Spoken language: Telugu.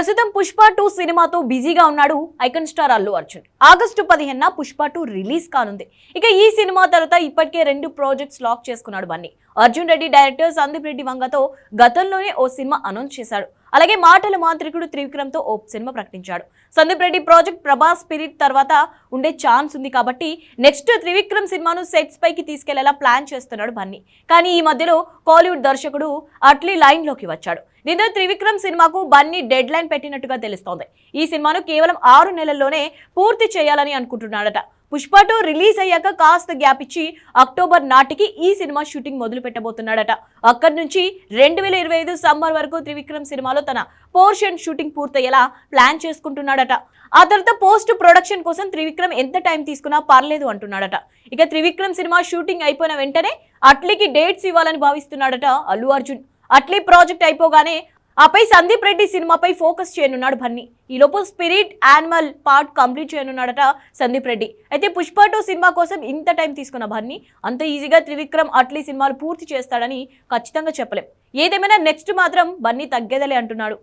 ప్రస్తుతం పుష్ప టూ సినిమాతో బిజీగా ఉన్నాడు icon star Allu Arjun. August పదిహేనున పుష్ప టూ రిలీజ్ కానుంది. ఇక ఈ సినిమా తర్వాత ఇప్పటికే రెండు ప్రాజెక్ట్స్ లాక్ చేసుకున్నాడు బన్నీ. అర్జున్ రెడ్డి డైరెక్టర్ సందీప్ రెడ్డి వంగతో గతంలోనే ఓ సినిమా అనౌన్స్ చేశాడు. అలాగే మాటల మాంత్రికుడు త్రివిక్రమ్తో ఓ సినిమా ప్రకటించాడు. సందీప్ రెడ్డి ప్రాజెక్ట్ ప్రభాస్ స్పిరిట్ తర్వాత ఉండే ఛాన్స్ ఉంది కాబట్టి నెక్స్ట్ త్రివిక్రమ్ సినిమాను సెట్స్ పైకి తీసుకెళ్ళేలా ప్లాన్ చేస్తున్నాడు బన్నీ. కానీ ఈ మధ్యలో కాలీవుడ్ దర్శకుడు అట్లీ లైన్లోకి వచ్చాడు. దీంతో త్రివిక్రమ్ సినిమాకు బన్నీ డెడ్ లైన్ పెట్టినట్టుగా తెలుస్తోంది. ఈ సినిమాను కేవలం ఆరు నెలల్లోనే పూర్తి చేయాలని అనుకుంటున్నాడట. పుష్ప టూ రిలీజ్ అయ్యాక కాస్త గ్యాప్ ఇచ్చి అక్టోబర్ నాటికి ఈ సినిమా షూటింగ్ మొదలు పెట్టబోతున్నాడట అక్కడి నుంచి రెండు వేల ఇరవై ఐదు సమ్మర్ వరకు త్రివిక్రమ్ సినిమాలో తన పోర్షన్ షూటింగ్ పూర్తయ్యేలా ప్లాన్ చేసుకుంటున్నాడట. ఆ తర్వాత పోస్ట్ ప్రొడక్షన్ కోసం త్రివిక్రమ్ ఎంత టైం తీసుకున్నా పర్లేదు అంటున్నాడట. ఇక త్రివిక్రమ్ సినిమా షూటింగ్ అయిపోయిన వెంటనే అట్లీకి డేట్స్ ఇవ్వాలని భావిస్తున్నాడట అల్లు అర్జున్. అట్లీ ప్రాజెక్ట్ అయిపోగానే ఆపై సందీప్ రెడ్డి సినిమాపై ఫోకస్ చేయనున్నాడు బన్నీ ఈలోపు స్పిరిట్ యానిమల్ పార్ట్ కంప్లీట్ చేయనున్నాడట సందీప్ రెడ్డి. అయితే పుష్ప టూ సినిమా కోసం ఇంత టైం తీసుకున్న బన్నీ అంత ఈజీగా త్రివిక్రమ్ అట్లీ సినిమాలు పూర్తి చేస్తాడని ఖచ్చితంగా చెప్పలేం. ఏదేమైనా నెక్స్ట్ మాత్రం బన్నీ తగ్గేదలే అంటున్నాడు.